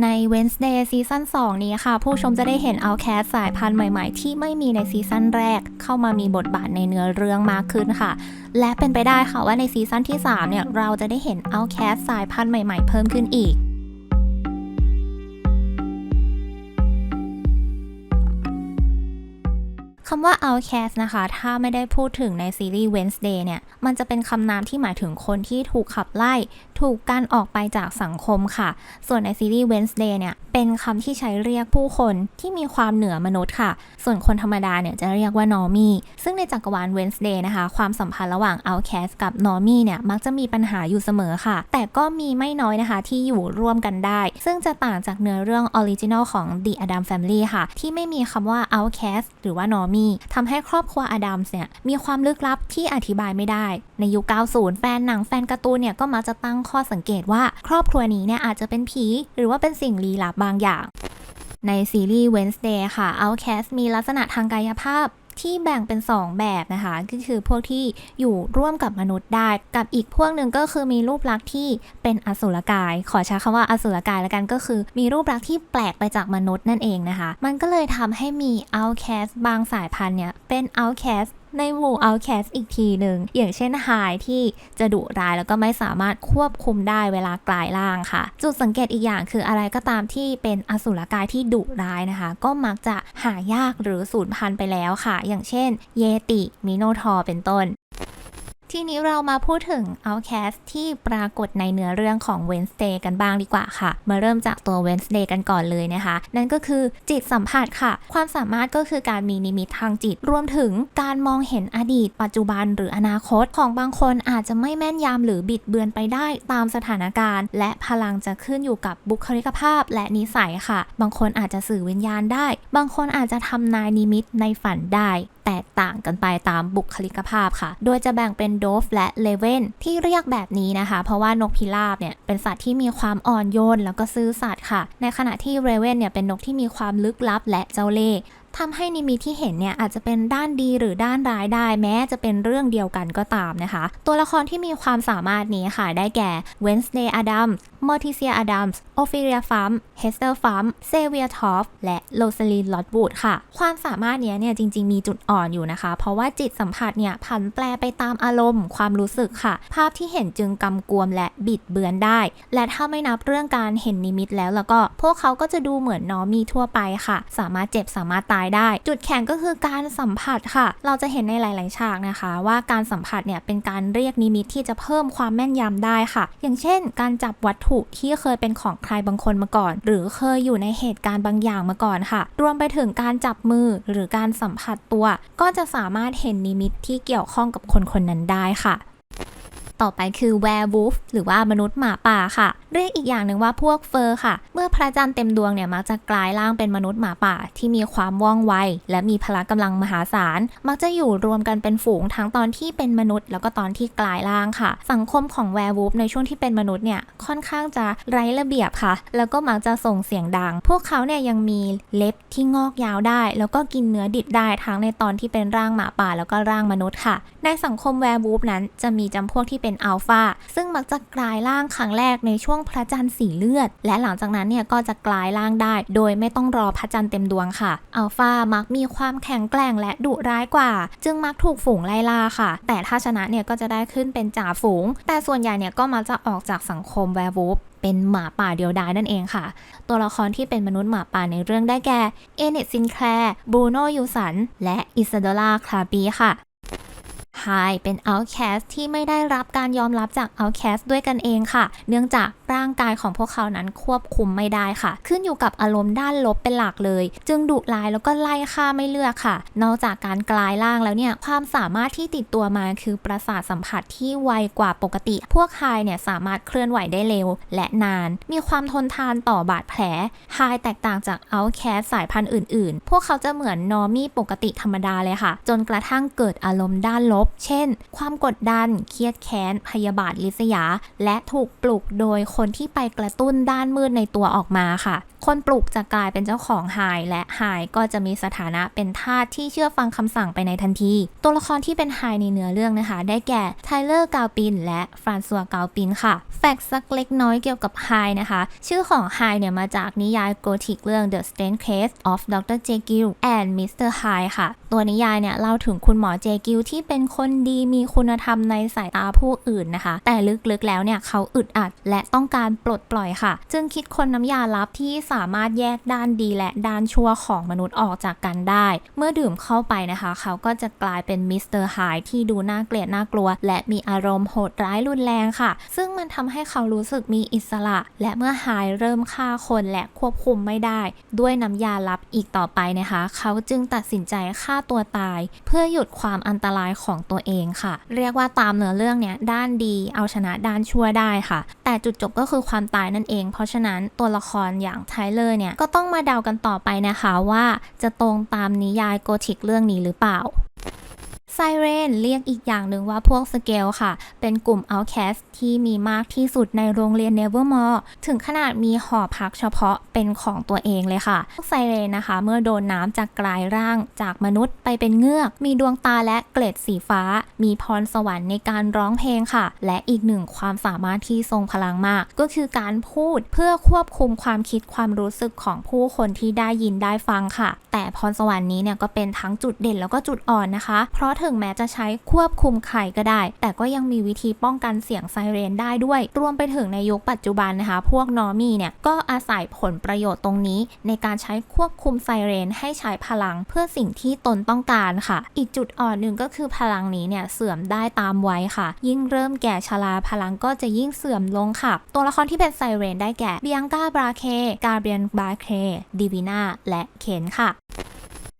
ใน Wednesday ซีซั่น2 นี้ค่ะ ผู้ชมจะได้เห็นเอาแคสสายพันธุ์ใหม่ๆ ที่ไม่มีในซีซั่นแรก เข้ามามีบทบาทในเนื้อเรื่องมากขึ้นค่ะ และเป็นไปได้ค่ะว่าในซีซั่นที่ 3 เนี่ย เราจะได้เห็นเอาแคสสายพันธุ์ใหม่ๆ เพิ่มขึ้นอีก คำว่า outcast นะคะ ถ้าไม่ได้พูดถึงในซีรีส์ Wednesday เนี่ย มันจะเป็นคำนามที่หมายถึงคนที่ถูกขับไล่ ถูกการออกไปจากสังคมค่ะ ส่วนในซีรีส์ Wednesday เนี่ย เป็นคำที่ใช้เรียกผู้คนที่มีความเหนือมนุษย์ค่ะ ส่วนคนธรรมดาเนี่ยจะเรียกว่า normie ซึ่งในจักรวาล Wednesday นะคะ ความสัมพันธ์ระหว่าง outcast กับ normie เนี่ย มักจะมีปัญหาอยู่เสมอค่ะ แต่ก็มีไม่น้อยนะคะที่อยู่ร่วมกันได้ ซึ่งจะต่างจากเนื้อเรื่องออริจินอลของ The Adam Family ค่ะ ที่ไม่มีคำว่า outcast หรือว่า normie ทำให้ครอบครัวอดัมส์เนี่ยมีความลึกลับที่อธิบายไม่ได้ ในยุค 90 แฟนหนังแฟนการ์ตูนเนี่ยก็มักจะตั้งข้อสังเกตว่า ครอบครัวนี้เนี่ยอาจจะเป็นผี หรือว่าเป็นสิ่งลี้ลับบางอย่างในซีรีส์ Wednesday ค่ะ Outcast มีลักษณะทางกายภาพ ที่แบ่งเป็น 2 แบบนะคะ ก็คือพวกที่อยู่ร่วมกับมนุษย์ได้ กับอีกพวกหนึ่งก็คือมีรูปลักษณ์ที่เป็นอสุรกาย ขอใช้คำว่าอสุรกายแล้วกันก็คือ มีรูปลักษณ์ที่แปลกไปจากมนุษย์นั่นเองนะคะ มันก็เลยทำให้มี outcast บางสายพันธุ์เนี่ยเป็น outcast ในหมู่ outcast อีกทีหนึ่ง อย่างเช่นไฮที่จะดุร้ายแล้วก็ไม่สามารถควบคุมได้เวลากลายร่างค่ะ จุดสังเกตอีกอย่างคืออะไรก็ตามที่เป็นอสุรกายที่ดุร้ายนะคะ ก็มักจะหายากหรือสูญพันธุ์ไปแล้วค่ะ อย่างเช่น เยติมิโนทอร์เป็นต้น ทีนี้เรามาพูดถึง Outcast ที่ปรากฏในเนื้อเรื่องของ Wednesday กันบ้างดีกว่าค่ะ มาเริ่มจากตัว Wednesday กันก่อนเลยนะคะ นั่นก็คือจิตสัมผัสค่ะ ความสามารถก็คือการมีนิมิตทางจิต รวมถึงการมองเห็นอดีต ปัจจุบันหรืออนาคตของบางคนอาจจะไม่แม่นยำหรือบิดเบือนไปได้ตามสถานการณ์ และพลังจะขึ้นอยู่กับบุคลิกภาพและนิสัยค่ะ บางคนอาจจะสื่อวิญญาณได้ บางคนอาจจะทำนายนิมิตในฝันได้แตกต่างกันไปตามบุคลิกภาพค่ะ โดยจะแบ่งเป็นโดฟและเลเวนที่เรียกแบบนี้นะคะ เพราะว่านกพิราบเนี่ยเป็นสัตว์ที่มีความอ่อนโยนแล้วก็ซื่อสัตย์ค่ะ ในขณะที่เรเวนเนี่ยเป็นนกที่มีความลึกลับและเจ้าเล่ห์ ทำให้นิมิตที่เห็นเนี่ยอาจจะเป็นด้านดีหรือด้านร้ายได้แม้จะเป็นเรื่องเดียวกันก็ตามนะคะ ตัวละครที่มีความสามารถนี้ค่ะได้แก่ Wednesday Adams Morticia Adams Ophelia Fum Hester Fum Xavier Toft และ Rosalind Lotwood ค่ะ ความสามารถนี้เนี่ยจริง ๆ มีจุดอ่อนอยู่นะคะ เพราะว่าจิตสัมผัสเนี่ยผันแปรไปตามอารมณ์ ความรู้สึกค่ะ ภาพที่เห็นจึงกำกวมและบิดเบือนได้ และถ้าไม่นับเรื่องการเห็นนิมิตแล้วแล้วก็ พวกเขาก็จะดูเหมือนนอมีทั่วไปค่ะ สามารถเจ็บสามารถตายได้ จุดแข็งก็คือการสัมผัสค่ะ เราจะเห็นในหลาย ๆ ฉากนะคะ ว่าการสัมผัสเนี่ยเป็นการเรียกนิมิตที่จะเพิ่มความแม่นยำได้ค่ะ อย่างเช่น การจับวัตถุที่เคยเป็นของใครบางคนมาก่อน หรือเคยอยู่ในเหตุการณ์บางอย่างมาก่อนค่ะ รวมไปถึงการจับมือหรือการสัมผัสตัว ก็จะสามารถเห็นนิมิตที่เกี่ยวข้องกับคนคนนั้นได้ค่ะ ต่อไปคือ werewolf หรือว่ามนุษย์หมาป่าค่ะ เรียกอีกอย่างหนึ่งว่าพวกเฟอร์ค่ะ เมื่อพระจันทร์เต็มดวงเนี่ยมักจะกลายร่างเป็นมนุษย์หมาป่า ที่มีความว่องไว และมีพละกำลังมหาศาล มักจะอยู่รวมกันเป็นฝูงทั้งตอนที่เป็นมนุษย์ แล้วก็ตอนที่กลายร่างค่ะ สังคมของ werewolf ในช่วงที่เป็นมนุษย์เนี่ยค่อนข้างจะไร้ระเบียบค่ะ แล้วก็มักจะส่งเสียงดัง พวกเขาเนี่ยยังมีเล็บที่งอกยาวได้ แล้วก็กินเนื้อดิบได้ทั้งในตอนที่เป็นร่างหมาป่า แล้วก็ร่างมนุษย์ค่ะ ในสังคมแวร์วูฟนั้นจะมีจำพวกที่เป็นอัลฟาซึ่งมักจะกลายร่างครั้งแรกในช่วงพระจันทร์สีเลือด และหลังจากนั้นเนี่ยก็จะกลายร่างได้ โดยไม่ต้องรอพระจันทร์เต็มดวงค่ะอัลฟามักมีความแข็งแกร่งและดุร้ายกว่า จึงมักถูกฝูงไล่ล่าค่ะ แต่ถ้าชนะเนี่ยก็จะได้ขึ้นเป็นจ่าฝูง แต่ส่วนใหญ่เนี่ยก็มักจะออกจากสังคมแวร์วูฟเป็นหมาป่าเดียวดายนั่นเองค่ะ ตัวละครที่เป็นมนุษย์หมาป่าในเรื่องได้แก่ เอเนตซินแคลร์ บรูโนยูสัน และอิซาโดลาคลาปีค่ะ ไฮเป็น outcast ที่ไม่ได้รับการยอมรับจาก outcast ด้วยกันเองค่ะ เนื่องจากร่างกายของพวกเขานั้นควบคุมไม่ได้ค่ะ ขึ้นอยู่กับอารมณ์ด้านลบเป็นหลักเลย จึงดุร้ายแล้วก็ไล่ฆ่าไม่เลือกค่ะ นอกจากการกลายร่างแล้วเนี่ยความสามารถที่ติดตัวมาคือประสาทสัมผัสที่ไวกว่าปกติ พวกไฮเนี่ยสามารถเคลื่อนไหวได้เร็ว และนาน มีความทนทานต่อบาดแผลไฮแตกต่างจาก outcast สายพันธุ์อื่น ๆ พวกเขาจะเหมือนนอร์มี่ปกติธรรมดาเลยค่ะ จนกระทั่งเกิดอารมณ์ด้านลบเช่น ความกดดัน เครียดแค้น พยาบาทลิษยา และถูกปลุกโดยคนที่ไปกระตุ้นด้านมืดในตัวออกมาค่ะ คนปลูกจะกลายเป็นเจ้าของไฮและไฮก็จะมีสถานะเป็นทาสที่เชื่อฟังคำสั่งไปในทันที ตัวละครที่เป็นไฮในเนื้อเรื่องนะคะ ได้แก่ไทเลอร์กาวปิน และฟรานซัวกาวปินค่ะ แฟกต์สักเล็กน้อยเกี่ยวกับไฮนะคะ ชื่อของไฮเนี่ยมาจากนิยายโกธิกเรื่อง The Strange Case of Dr. Jekyll and Mr. Hyde ค่ะ ตัวนิยายเนี่ยเล่าถึงคุณหมอเจกิลที่เป็นคนดีมีคุณธรรมในสายตาผู้อื่นนะคะ แต่ลึกๆแล้วเนี่ยเขาอึดอัดและต้องการปลดปล่อยค่ะ จึงคิดคนน้ำยาลับที่สามารถแยกด้านดีและด้านชั่วของมนุษย์ออกจากกันได้ เมื่อดื่มเข้าไปนะคะ เขาก็จะกลายเป็นมิสเตอร์ไฮที่ดูน่าเกลียดน่ากลัว และมีอารมณ์โหดร้ายรุนแรงค่ะ ซึ่งมันทำให้เขารู้สึกมีอิสระ และเมื่อไฮเริ่มฆ่าคนและควบคุมไม่ได้ ด้วยน้ำยาลับอีกต่อไปนะคะ เขาจึงตัดสินใจฆ่าตัวตาย เพื่อหยุดความอันตรายของตัวเองค่ะ เรียกว่าตามเนื้อเรื่องเนี่ยด้านดีเอาชนะด้านชั่วได้ค่ะ แต่จุดจบก็คือความตายนั่นเอง เพราะฉะนั้นตัวละครอย่างไทเลอร์เนี่ยก็ต้องมาเดากันต่อไปนะคะว่าจะตรงตามนิยายโกธิกเรื่องนี้หรือเปล่า ไซเรนเรียกอีกอย่างหนึ่งว่าพวกสเกลค่ะ เป็นกลุ่ม Outcast ที่มีมากที่สุดในโรงเรียน Nevermore ถึงขนาดมีหอพักเฉพาะเป็นของตัวเองเลยค่ะ พวกไซเรนนะคะ เมื่อโดนน้ำจากกลายร่างจากมนุษย์ไปเป็นเงือก มีดวงตาและเกล็ดสีฟ้า มีพรสวรรค์ในการร้องเพลงค่ะ และอีกหนึ่งความสามารถที่ทรงพลังมาก ก็คือการพูดเพื่อควบคุมความคิดความรู้สึกของผู้คนที่ได้ยินได้ฟังค่ะ แต่พรสวรรค์นี้เนี่ยก็เป็นทั้งจุดเด่นแล้วก็จุดอ่อนนะคะ เพราะถึงแม้จะใช้ควบคุมใครก็ได้ แต่ก็ยังมีวิธีป้องกันเสียงไซเรนได้ด้วย รวมไปถึงในยุคปัจจุบันนะคะ พวกนอมี่เนี่ยก็อาศัยผลประโยชน์ตรงนี้ ในการใช้ควบคุมไซเรนให้ใช้พลังเพื่อสิ่งที่ตนต้องการค่ะ อีกจุดอ่อนหนึ่งก็คือพลังนี้เนี่ยเสื่อมได้ตามวัยค่ะ ยิ่งเริ่มแก่ชราพลังก็จะยิ่งเสื่อมลงค่ะ ตัวละครที่เป็นไซเรนได้แก่เบียงกาบราเค กาเบียนบราเคดิวิน่าและเคนค่ะ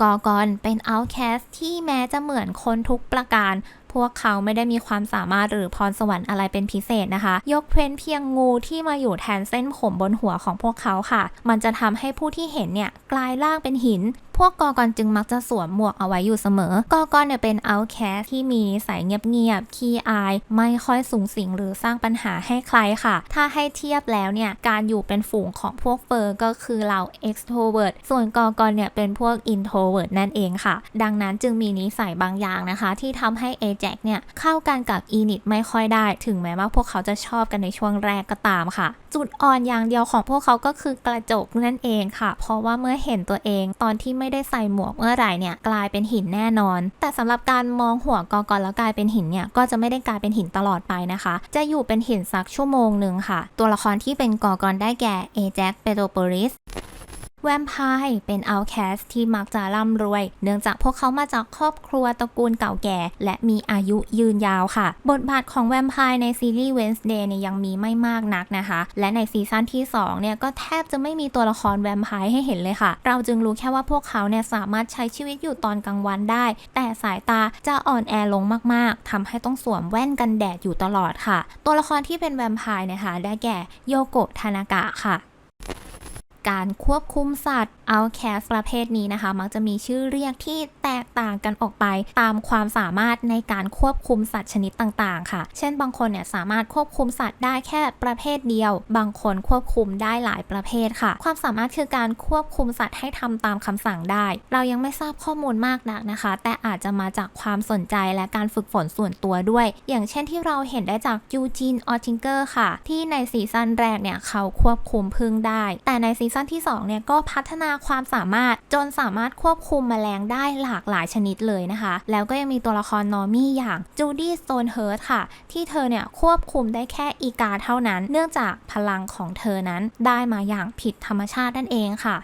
กอกอนเป็นเอาแคสที่แม้จะเหมือนคนทุกประการ พวกเขาไม่ได้มีความสามารถหรือพรสวรรค์อะไรเป็นพิเศษนะคะ ยกเว้นเพียงงูที่มาอยู่แทนเส้นผมบนหัวของพวกเขาค่ะ มันจะทำให้ผู้ที่เห็นเนี่ยกลายร่างเป็นหิน พวกกอกอนจึงมักจะสวมหมวกเอาไว้อยู่เสมอ กอกอนเนี่ยเป็นเอาแคสที่มีนิสัยเงียบๆขี้อาย ไม่ค่อยสูงสิงหรือสร้างปัญหาให้ใครค่ะ ถ้าให้เทียบแล้วเนี่ย การอยู่เป็นฝูงของพวกเฟอร์ก็คือเรา extrovert ส่วนกอกอนเนี่ยเป็นพวก introvert นั่นเองค่ะ ดังนั้นจึงมีนิสัยบางอย่างนะคะ ที่ทำให้ Ajax เนี่ยเข้ากันกับ Enid ไม่ค่อยได้ ถึงแม้ว่าพวกเขาจะชอบกันในช่วงแรกก็ตามค่ะ จุดอ่อนอย่างเดียวของพวกเขาก็คือกระจกนั่นเองค่ะ เพราะว่าเมื่อเห็นตัวเองตอนที่ไม่ได้ใส่หมวกเมื่อไหร่เนี่ยกลายเป็นหินแน่นอน แต่สำหรับการมองหัวกอกอนแล้วกลายเป็นหินเนี่ยก็จะไม่ได้กลายเป็นหินตลอดไปนะคะ จะอยู่เป็นหินสักชั่วโมงหนึ่งค่ะ ตัวละครที่เป็นกอกอนได้แก่เอแจ็คเปโตโปริส แวมไพร์เป็นเอาแคสที่มักจะร่ำรวย เนื่องจากพวกเขามาจากครอบครัวตระกูลเก่าแก่ และมีอายุยืนยาวค่ะ บทบาทของแวมไพร์ในซีรีส์ Wednesday เนี่ยยังมีไม่มากนักนะคะ และในซีซั่นที่2เนี่ยก็แทบจะไม่มีตัวละครแวมไพร์ให้เห็นเลยค่ะ เราจึงรู้แค่ว่าพวกเขาเนี่ยสามารถใช้ชีวิตอยู่ตอนกลางวันได้ แต่สายตาจะอ่อนแอลงมากๆทำให้ต้องสวมแว่นกันแดดอยู่ตลอดค่ะ ตัวละครที่เป็นแวมไพร์นะคะได้แก่โยโกะทานากะค่ะ การควบคุมสัตว์ Outcast ประเภทนี้นะคะ มักจะมีชื่อเรียกที่แตกต่างกันออกไป ตามความสามารถในการควบคุมสัตว์ชนิดต่างๆ ค่ะ เช่นบางคนเนี่ยสามารถควบคุมสัตว์ได้แค่ประเภทเดียว บางคนควบคุมได้หลายประเภทค่ะ ความสามารถคือการควบคุมสัตว์ให้ทำตามคำสั่งได้ เรายังไม่ทราบข้อมูลมากนักนะคะ แต่อาจจะมาจากความสนใจและการฝึกฝนส่วนตัวด้วย อย่างเช่นที่เราเห็นได้จากยูจีนออทิงเกอร์ค่ะ ที่ในซีซั่นแรกเนี่ยเขาควบคุมพึ่งได้ แต่ในซีซั่นที่สองเนี่ยก็พัฒนาความสามารถจนสามารถควบคุมแมลงได้หลากหลายชนิดเลยนะคะ แล้วก็ยังมีตัวละครนอร์มี่อย่างจูดี้สโตนเฮิร์ตค่ะ ที่เธอเนี่ยควบคุมได้แค่อีกาเท่านั้น เนื่องจากพลังของเธอนั้นได้มาอย่างผิดธรรมชาตินั่นเองค่ะ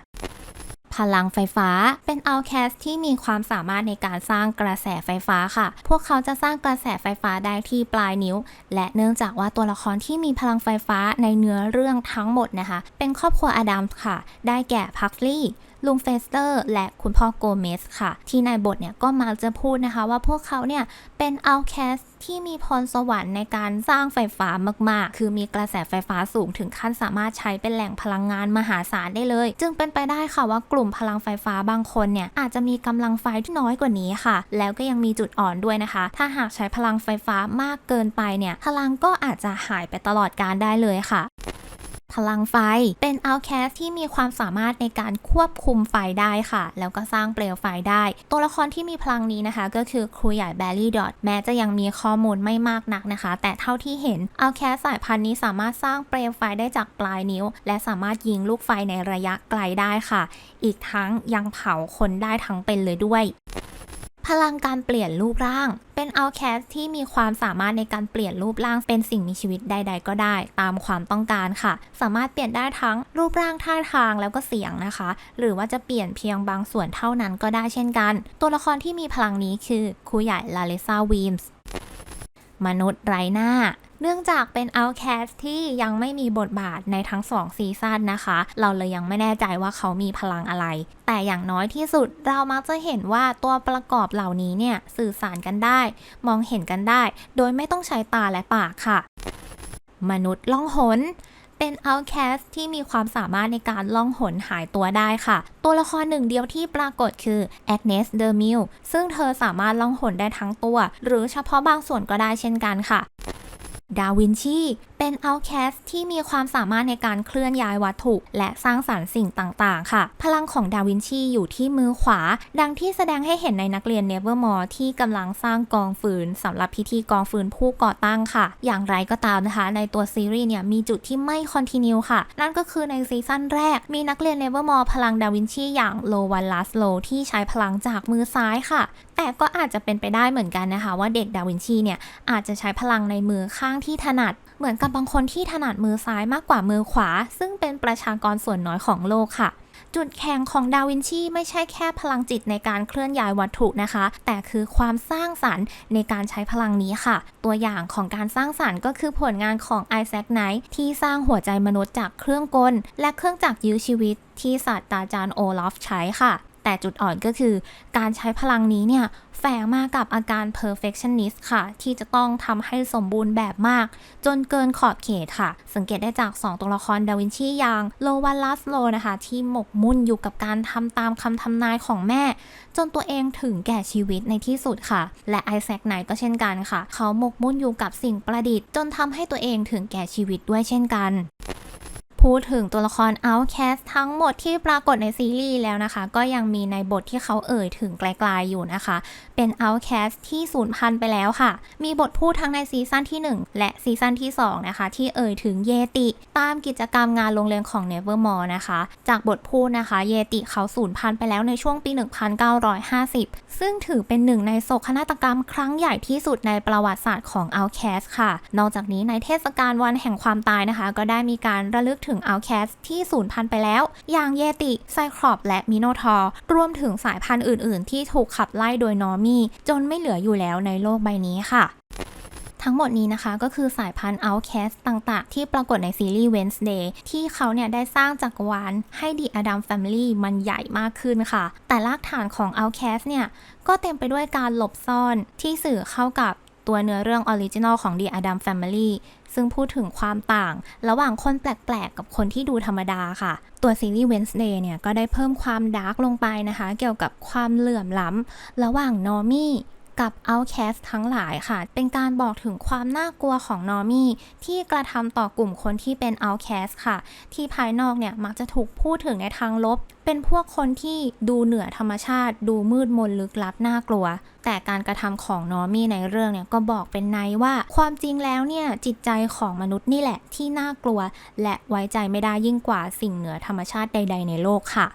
พลังไฟฟ้า เป็น Outcast ที่มีความสามารถในการสร้างกระแสไฟฟ้าค่ะ พวกเขาจะสร้างกระแสไฟฟ้าได้ที่ปลายนิ้ว และเนื่องจากว่าตัวละครที่มีพลังไฟฟ้าในเนื้อเรื่องทั้งหมดนะคะ เป็นครอบครัวอดัมส์ค่ะ ได้แก่พักลี่ลุงเฟสเตอร์ และคุณพ่อโกเมสค่ะ ที่ในบทเนี่ยก็มักจะพูดนะคะว่าพวกเขาเนี่ยเป็น outcast ที่มีพรสวรรค์ในการสร้างไฟฟ้ามาก ๆ คือมีกระแสไฟฟ้าสูงถึงขั้นสามารถใช้เป็นแหล่งพลังงานมหาศาลได้เลย จึงเป็นไปได้ค่ะว่ากลุ่มพลังไฟฟ้าบางคนเนี่ยอาจจะมีกำลังไฟที่น้อยกว่านี้ค่ะ แล้วก็ยังมีจุดอ่อนด้วยนะคะ ถ้าหากใช้พลังไฟฟ้ามากเกินไปเนี่ยพลังก็อาจจะหายไปตลอดการได้เลยค่ะ พลังไฟ เป็น Outcast ที่มีความสามารถในการควบคุมไฟได้ค่ะ แล้วก็สร้างเปลวไฟได้ ตัวละครที่มีพลังนี้นะคะ ก็คือครูใหญ่แบลลี่ดอทแม้จะยังมีข้อมูลไม่มากนักนะคะ แต่เท่าที่เห็น Outcast สายพันธุ์นี้สามารถสร้างเปลวไฟได้จากปลายนิ้ว และสามารถยิงลูกไฟในระยะไกลได้ค่ะ อีกทั้งยังเผาคนได้ทั้งเป็นเลยด้วย พลังการเปลี่ยนรูปร่าง เป็นเอาแคสที่มีความสามารถในการเปลี่ยนรูปร่างเป็นสิ่งมีชีวิตใด ๆ ก็ได้ ตามความต้องการค่ะ สามารถเปลี่ยนได้ทั้งรูปร่างท่าทางแล้วก็เสียงนะคะ หรือว่าจะเปลี่ยนเพียงบางส่วนเท่านั้นก็ได้เช่นกัน ตัวละครที่มีพลังนี้คือครูใหญ่ลาเลซาวีมส์มนุษย์ไร้หน้า เนื่องจากเป็น Outcast ที่ยังไม่มีบทบาทในทั้งสองซีซั่นนะคะ เราเลยยังไม่แน่ใจว่าเขามีพลังอะไร แต่อย่างน้อยที่สุดเรามักจะเห็นว่าตัวประกอบเหล่านี้เนี่ยสื่อสารกันได้ มองเห็นกันได้ โดยไม่ต้องใช้ตาและปากค่ะ มนุษย์ล่องหนเป็น Outcast ที่มีความสามารถในการล่องหนหายตัวได้ค่ะ ตัวละครหนึ่งเดียวที่ปรากฏคือ Agnes d e m i l ซึ่งเธอสามารถล่องหนได้ทั้งตัว หรือเฉพาะบางส่วนก็ได้เช่นกันค่ะ ดาวินชี เป็น Outcast ที่มีความสามารถในการเคลื่อนย้ายวัตถุ และสร้างสารรค์สิ่งต่างๆ ค่ะ พลังของดาวินชีอยู่ที่มือขวา ดังที่แสดงให้เห็นในนักเรียน Nevermore ที่กำลังสร้างกองฟืนสำหรับพิธีกองฟืนผู้ก่อตั้งค่ะ อย่างไรก็ตามนะคะ ในตัวซีรีส์เนี่ยมีจุดที่ไม่คอนติเนียค่ะ นั่นก็คือในซีซั่นแรก มีนักเรียน Nevermore พลังดาวินชีอย่างโลวันลัสโลที่ใช้พลังจากมือซ้ายค่ะแต่ก็อาจจะเป็นไปได้เหมือนกันนะคะ ว่าเด็กดาวินชีเนี่ยอาจจะใช้พลังในมือข้างที่ถนัด เหมือนกับบางคนที่ถนัดมือซ้ายมากกว่ามือขวา ซึ่งเป็นประชากรส่วนน้อยของโลกค่ะ จุดแข็งของดาวินชีไม่ใช่แค่พลังจิตในการเคลื่อนย้ายวัตถุนะคะ แต่คือความสร้างสรรค์ในการใช้พลังนี้ค่ะ ตัวอย่างของการสร้างสรรค์ก็คือผลงานของไอแซคไนท์ที่สร้างหัวใจมนุษย์จากเครื่องกล และเครื่องจักรยื้อชีวิตที่ศาสตราจารย์โอลอฟใช้ค่ะ แต่จุดอ่อนก็คือ การใช้พลังนี้เนี่ยแฝงมากับอาการ perfectionist ค่ะ ที่จะต้องทำให้สมบูรณ์แบบมาก จนเกินขอบเขตค่ะ สังเกตได้จาก 2 ตัวละครดาวินชีอย่างโลวันลัสโลนะคะ ที่หมกมุ่นอยู่กับการทำตามคำทำนายของแม่ จนตัวเองถึงแก่ชีวิตในที่สุดค่ะ และไอแซคไนก็เช่นกันค่ะ เขาหมกมุ่นอยู่กับสิ่งประดิษฐ์ จนทำให้ตัวเองถึงแก่ชีวิตด้วยเช่นกัน พูดถึงตัวละคร Outcast ทั้งหมดที่ปรากฏในซีรีส์แล้วนะคะ ก็ยังมีในบทที่เขาเอ่ยถึงไกลๆอยู่นะคะ เป็น Outcast ที่สูญพันธุ์ไปแล้วค่ะ มีบทพูดทั้งในซีซั่นที่ 1 และซีซั่นที่ 2 นะคะ ที่เอ่ยถึงเยติ ตามกิจกรรมงานโรงเรียนของ Nevermore นะคะ จากบทพูดนะคะ เยติเขาสูญพันธุ์ไปแล้วในช่วงปี 1950 ซึ่งถือเป็นหนึ่งในโศกนาฏกรรมครั้งใหญ่ที่สุดในประวัติศาสตร์ของ Outcast ค่ะ นอกจากนี้ในเทศกาลวันแห่งความตายนะคะ ก็ได้มีการระลึกถึงึง Outcast ที่สูญพันธุ์ไปแล้ว อย่างเยติไซครอปและมิโนทอร์รวมถึงสายพันธุ์อื่น ๆ ที่ถูกขับไล่โดยนอร์มี่จนไม่เหลืออยู่แล้วในโลกใบนี้ค่ะทั้งหมดนี้นะคะก็คือสายพันธุ์ Outcast ต่างๆ ที่ปรากฏในซีรีส์ Wednesday ที่เขาเนี่ยได้สร้างจักรวาลให้ The Adam Family มันใหญ่มากขึ้นค่ะ แต่รากฐานของ Outcast เนี่ย ก็เต็มไปด้วยการหลบซ่อนที่สื่อเข้ากับ ตัวเนื้อเรื่องออริจินอลของ The Adam Family ซึ่งพูดถึงความต่าง ระหว่างคนแปลกๆ กับคนที่ดูธรรมดาค่ะ ตัวซีรีส์ Wednesday เนี่ย ก็ได้เพิ่มความดาร์กลงไปนะคะ เกี่ยวกับความเหลื่อมล้ำระหว่างนอร์มี่ กับ Outcast ทั้งหลายค่ะ เป็นการบอกถึงความน่ากลัวของนอร์มี่ที่กระทำต่อกลุ่มคนที่เป็น Outcast ค่ะ ที่ภายนอกเนี่ยมักจะถูกพูดถึงในทางลบ เป็นพวกคนที่ดูเหนือธรรมชาติ ดูมืดมนลึกลับน่ากลัว แต่การกระทำของนอร์มี่ในเรื่องเนี่ยก็บอกเป็นในว่า ความจริงแล้วเนี่ยจิตใจของมนุษย์นี่แหละที่น่ากลัว และไว้ใจไม่ได้ยิ่งกว่าสิ่งเหนือธรรมชาติใด ๆ ในโลกค่ะ